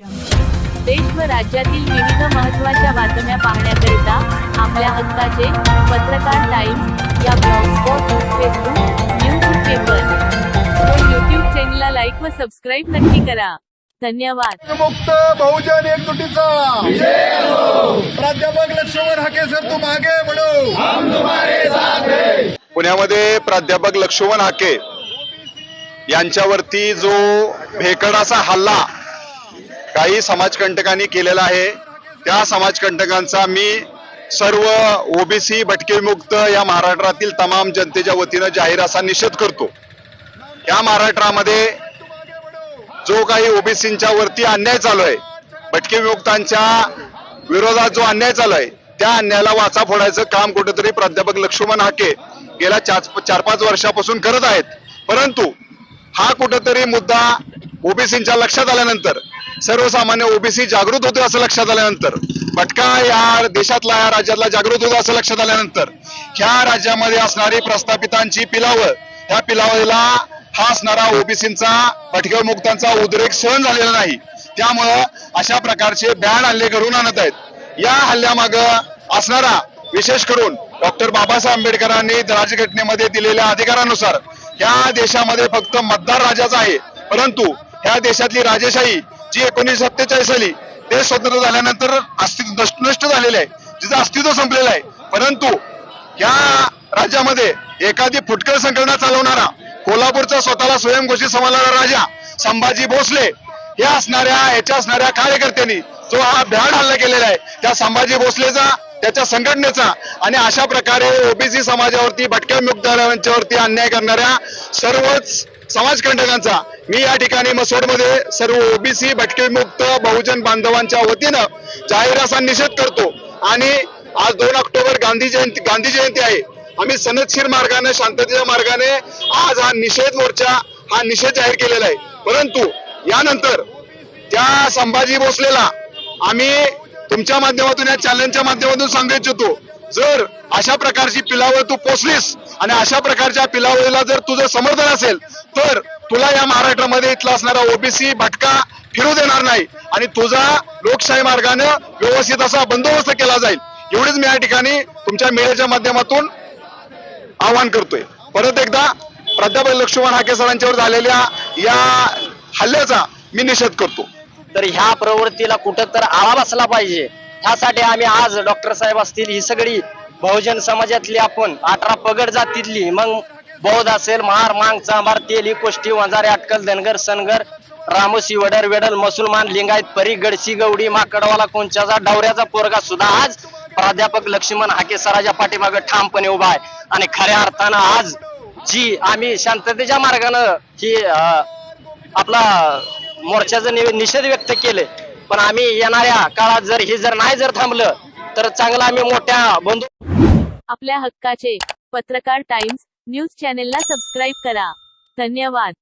देश व राज्यातील विविध महत्त्वाच्या बातम्या पाहण्याकरिता आपल्या हक्काचे पत्रकार टाइम्स या ब्लॉगस्पॉट फेसबुक न्यूज पेपर. व यूट्यूब चॅनलला लाईक व सबस्क्राईब नक्की करा. धन्यवाद. मुक्त बहुजन एकजुटीचा. प्राध्यापक लक्ष्मण हाके सर तू मागे म्हणू. पुण्यामध्ये प्राध्यापक लक्ष्मण हाके यांच्यावरती जो भेकडाचा हल्ला काही समाजकंटकांनी केलेला आहे. त्या समाजकंटकांचा मी सर्व ओबीसी भटकेमुक्त या महाराष्ट्रातील तमाम जनतेच्या वतीनं जाहीर असा निषेध करतो. या महाराष्ट्रामध्ये जो काही ओबीसींच्या वरती अन्याय चालू आहे भटके विमुक्तांच्या विरोधात जो अन्याय चालू आहे त्या अन्यायाला वाचा फोडायचं काम कुठेतरी प्राध्यापक लक्ष्मण हाके गेल्या चार चार पाच वर्षापासून करत आहेत. परंतु हा कुठेतरी मुद्दा ओबीसींच्या लक्षात आल्यानंतर सर्वसामान्य ओबीसी जागृत होते असं लक्षात आल्यानंतर. भटका या देशातला या राज्यातला जागृत होतो असं लक्षात आल्यानंतर. ह्या राज्यामध्ये असणारी प्रस्थापितांची पिलावळ ह्या पिलावळीला हा असणारा ओबीसींचा भटक्या मुक्तांचा उद्रेक सहन झालेला नाही. त्यामुळं अशा प्रकारचे बॅन हल्ले घडून आणत आहेत. या हल्ल्यामाग असणारा विशेष करून डॉक्टर बाबासाहेब आंबेडकरांनी राज्यघटनेमध्ये दिलेल्या अधिकारानुसार या देशामध्ये फक्त मतदार राजाचा आहे. परंतु ह्या देशातली राजेशाही जी एकोणीसशे सत्तेचाळीस साली देश स्वतंत्र झाल्यानंतर अस्तित्व नष्ट- नष्ट झालेलं आहे. तिचं अस्तित्व संपलेलं आहे. परंतु या राज्यामध्ये एखादी फुटकळ संघटना चालवणारा कोल्हापूरचा स्वतःला स्वयंघोषित समजणारा राजा संभाजी भोसले हे असणाऱ्या याच्या असणाऱ्या कार्यकर्त्यांनी जो हा भ्याड हल्ला केलेला आहे त्या संभाजी भोसलेचा त्याच्या संघटनेचा आणि अशा प्रकारे ओबीसी समाजावरती भटक्या मुक्तांच्यावरती अन्याय करणाऱ्या सर्वच समाजकंटकांचा मी या ठिकाणी मसोडमध्ये सर्व ओबीसी भटके मुक्त बहुजन बांधवांच्या वतीनं जाहीर असा निषेध करतो. आणि आज दोन ऑक्टोबर गांधी जयंती गांधी जयंती आहे. आम्ही सनदशीर मार्गाने शांततेच्या मार्गाने आज हा निषेध मोर्चा हा निषेध जाहीर केलेला आहे. परंतु यानंतर त्या संभाजी भोसलेला आम्ही तुमच्या माध्यमातून या चॅलेंजच्या माध्यमातून सांगू इच्छितो. जर अशा प्रकारची पिलावळ तू पोचलीस आणि अशा प्रकारच्या पिलावळीला जर तुझं समर्थन असेल तर तुला या महाराष्ट्रामध्ये इथला असणारा ओबीसी भटका फिरू देणार नाही. आणि तुझा लोकशाही मार्गाने व्यवस्थित असा बंदोबस्त केला जाईल. एवढीच मी या ठिकाणी तुमच्या मेळ्याच्या माध्यमातून आवाहन करतोय. परत एकदा प्राध्यापक लक्ष्मण हाके सरांच्यावर झालेल्या या हल्ल्याचा मी निषेध करतो. तर ह्या प्रवृत्तीला कुठं तर आळा बसला पाहिजे. ह्यासाठी आम्ही आज डॉक्टर साहेब असतील ही सगळी बहुजन समाजातली आपण अठरा पगड जातीतली मग बौद्ध असेल महार मांग चांभार तेली कोष्टी वंजारे अटकल धनगर सनगर रामोशी वडर वेडल मुसलमान लिंगायत परी गडसी गवडी माकडवाला कोणच्याचा डवऱ्याचा पोरगा सुद्धा आज प्राध्यापक लक्ष्मण हाके सराच्या पाठीमागे ठामपणे उभा आहे. आणि खऱ्या अर्थानं आज जी आम्ही शांततेच्या मार्गानं ही आपला मोर्चाचं निषेध व्यक्त केले पण आम्ही येणाऱ्या काळात जर हे जर नाही जर थांबलं तर चांगलं आम्ही मोठ्या बंधू आपल्या हक्काचे पत्रकार टाइम्स न्यूज चॅनेलला सबस्क्राईब करा. धन्यवाद.